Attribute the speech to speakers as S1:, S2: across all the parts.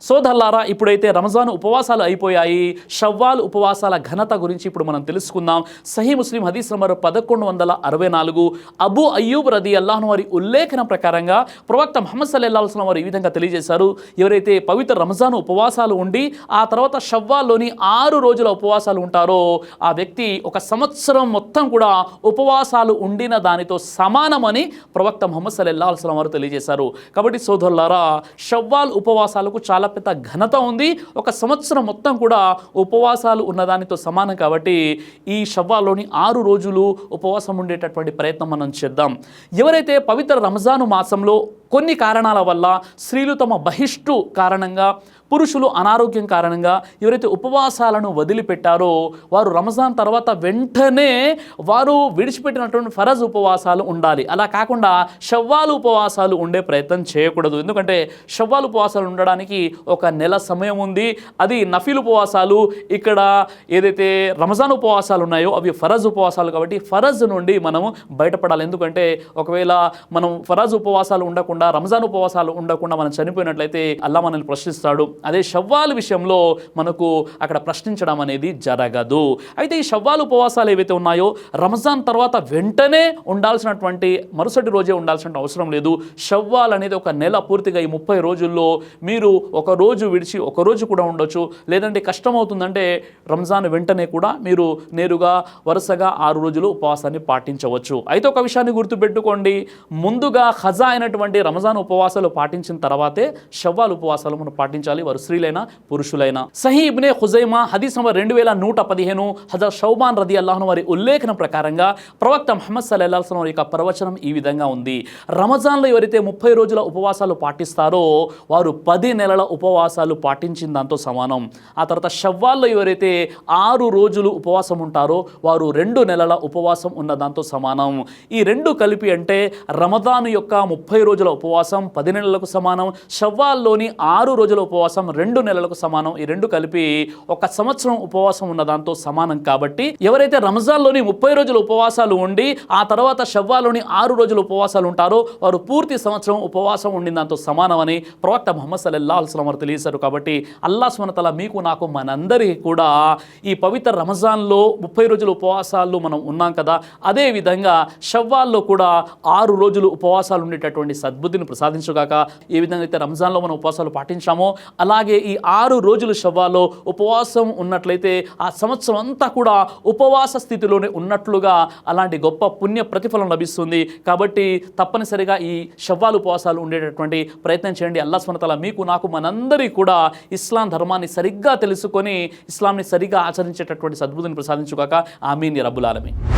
S1: సోదల్లారా ఇప్పుడైతే రంజాన్ ఉపవాసాలు అయిపోయాయి. షవ్వాల్ ఉపవాసాల ఘనత గురించి ఇప్పుడు మనం తెలుసుకుందాం. సహీ ముస్లిం హదీస్ నంబర్ పదకొండు వందల అరవై నాలుగు. అబూ అయ్యూబ్ రది అల్లాహ్ను వారి ఉల్లేఖన ప్రకారంగా ప్రవక్త మహమ్మద్ సల్లాహుస్లం వారు ఈ విధంగా తెలియజేశారు. ఎవరైతే పవిత్ర రంజాన్ ఉపవాసాలు ఉండి ఆ తర్వాత షవ్వాల్లోని ఆరు రోజుల ఉపవాసాలు ఉంటారో ఆ వ్యక్తి ఒక సంవత్సరం మొత్తం కూడా ఉపవాసాలు ఉండిన దానితో సమానమని ప్రవక్త మహమ్మద్ సల్లాహుస్లం వారు తెలియజేశారు. కాబట్టి సోదరులారా షవ్వాల్ ఉపవాసాలకు చాలా పెద్ద ఘనత ఉంది. ఒక సంవత్సరం మొత్తం కూడా ఉపవాసాలు ఉన్నదానితో సమానం కాబట్టి ఈ షవ్వాల్లోని ఆరు రోజులు ఉపవాసం ఉండేటటువంటి ప్రయత్నం మనం చేద్దాం. ఎవరైతే పవిత్ర రంజాను మాసంలో కొన్ని కారణాల వల్ల స్త్రీలు తమ బహిష్టు కారణంగా పురుషులు అనారోగ్యం కారణంగా ఎవరైతే ఉపవాసాలను వదిలిపెట్టారో వారు రంజాన్ తర్వాత వెంటనే వారు విడిచిపెట్టినటువంటి ఫరజ్ ఉపవాసాలు ఉండాలి. అలా కాకుండా షవ్వాలు ఉపవాసాలు ఉండే ప్రయత్నం చేయకూడదు. ఎందుకంటే షవ్వాలు ఉపవాసాలు ఉండడానికి ఒక నెల సమయం ఉంది. అది నఫీల్ ఉపవాసాలు ఇక్కడ ఏదైతే రంజాన్ ఉపవాసాలు ఉన్నాయో అవి ఫరజ్ ఉపవాసాలు కాబట్టి ఫరజ్ నుండి మనము బయటపడాలి. ఎందుకంటే ఒకవేళ మనం ఫరజ్ ఉపవాసాలు ఉండకుండా రంజాన్ ఉపవాసాలు ఉండకుండా మనం చనిపోయినట్లయితే అల్లా మనల్ని ప్రశ్నిస్తాడు. అదే షవ్వాల్ విషయంలో మనకు అక్కడ ప్రశ్నించడం అనేది జరగదు. అయితే ఈ షవ్వాల్ ఉపవాసాలు ఏవైతే ఉన్నాయో రంజాన్ తర్వాత వెంటనే ఉండాల్సినటువంటి మరుసటి రోజే ఉండాల్సిన అవసరం లేదు. షవ్వాల్ అనేది ఒక నెల పూర్తిగా ఈ ముప్పై రోజుల్లో మీరు ఒక రోజు విడిచి ఒక రోజు కూడా ఉండొచ్చు. లేదంటే కష్టమవుతుందంటే రంజాన్ వెంటనే కూడా మీరు నేరుగా వరుసగా ఆరు రోజులు ఉపవాసాన్ని పాటించవచ్చు. అయితే ఒక విషయాన్ని గుర్తుపెట్టుకోండి. ముందుగా ఖజా అయినటువంటి రంజాన్ ఉపవాసాలు పాటించిన తర్వాతే షవ్వాల్ ఉపవాసాలు మనం పాటించాలి. వారు స్త్రీలైనా పురుషులైనా. సహీ ఇబ్నే హుజైమా హదీస్ నంబర్ రెండు వేల నూట పదిహేను హజర్ షౌబాన్ రది అల్లాహన్ వారి ఉల్లేఖన ప్రకారంగా ప్రవక్త మహమ్మద్ సల్లాహం వారి యొక్క ప్రవచనం ఈ విధంగా ఉంది. రమజాన్లో ఎవరైతే ముప్పై రోజుల ఉపవాసాలు పాటిస్తారో వారు పది నెలల ఉపవాసాలు పాటించిన దాంతో సమానం. ఆ తర్వాత షవ్వాల్లో ఎవరైతే ఆరు రోజులు ఉపవాసం ఉంటారో వారు రెండు నెలల ఉపవాసం ఉన్న దాంతో సమానం. ఈ రెండు కలిపి అంటే రమదాను యొక్క ముప్పై రోజుల ఉపవాసం పది నెలలకు సమానం షవ్వాల్లోని ఆరు రోజుల ఉపవాసం రెండు నెలలకు సమానం ఈ రెండు కలిపి ఒక సంవత్సరం ఉపవాసం ఉన్న దాంతో సమానం కాబట్టి ఎవరైతే రంజాన్లోని ముప్పై రోజుల ఉపవాసాలు ఉండి ఆ తర్వాత షవ్వాలోని ఆరు రోజుల ఉపవాసాలు ఉంటారో వారు పూర్తి సంవత్సరం ఉపవాసం ఉండిన దాంతో సమానమని ప్రవక్త ముహమ్మద్ సల్లల్లా అల్స్లాం వారు తెలియజేశారు కాబట్టి అల్లా సుమనతల మీకు నాకు మనందరికీ కూడా ఈ పవిత్ర రంజాన్లో ముప్పై రోజుల ఉపవాసాలు మనం ఉన్నాం కదా అదేవిధంగా షవ్వాల్లో కూడా ఆరు రోజులు ఉపవాసాలు ఉండేటటువంటి సద్బుద్ధిని ప్రసాదించుగాక ఏ విధంగా అయితే రంజాన్లో మనం ఉపవాసాలు పాటించామో అలాగే ఈ ఆరు రోజులు షవ్వాల్లో ఉపవాసం ఉన్నట్లయితే ఆ సంవత్సరం అంతా కూడా ఉపవాస స్థితిలోనే ఉన్నట్లుగా అలాంటి గొప్ప పుణ్య ప్రతిఫలం లభిస్తుంది. కాబట్టి తప్పనిసరిగా ఈ షవ్వాలు ఉపవాసాలు ఉండేటటువంటి ప్రయత్నం చేయండి. అల్లా స్వనతల మీకు నాకు మనందరికీ కూడా ఇస్లాం ధర్మాన్ని సరిగ్గా తెలుసుకొని ఇస్లాంని సరిగ్గా ఆచరించేటటువంటి సద్బుద్ధిని ప్రసాదించుగాక ఆమీన్. రబ్బుల్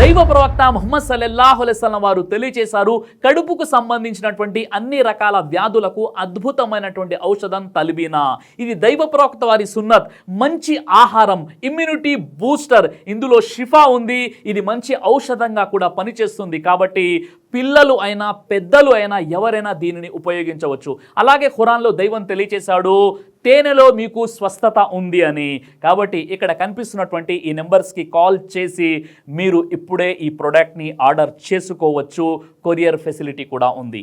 S1: దైవ ప్రవక్త ముహమ్మద్ సల్లల్లాహు అలైస్లం వారు తెలియజేశారు కడుపుకు సంబంధించినటువంటి అన్ని రకాల వ్యాధులకు అద్భుతమైనటువంటి ఔషధం తలిబీనా. ఇది దైవ ప్రవక్త వారి సున్నత్. మంచి ఆహారం ఇమ్యూనిటీ బూస్టర్ ఇందులో షిఫా ఉంది. ఇది మంచి ఔషధంగా కూడా పనిచేస్తుంది. కాబట్టి పిల్లలు అయినా పెద్దలు అయినా ఎవరైనా దీనిని ఉపయోగించవచ్చు. అలాగే ఖురాన్లో దైవం తెలియచేశాడు తేనెలో మీకు స్వస్థత ఉంది అని. కాబట్టి ఇక్కడ కనిపిస్తున్నటువంటి ఈ నెంబర్స్కి కాల్ చేసి మీరు ఇప్పుడే ఈ ప్రోడక్ట్ని ఆర్డర్ చేసుకోవచ్చు. కొరియర్ ఫెసిలిటీ కూడా ఉంది.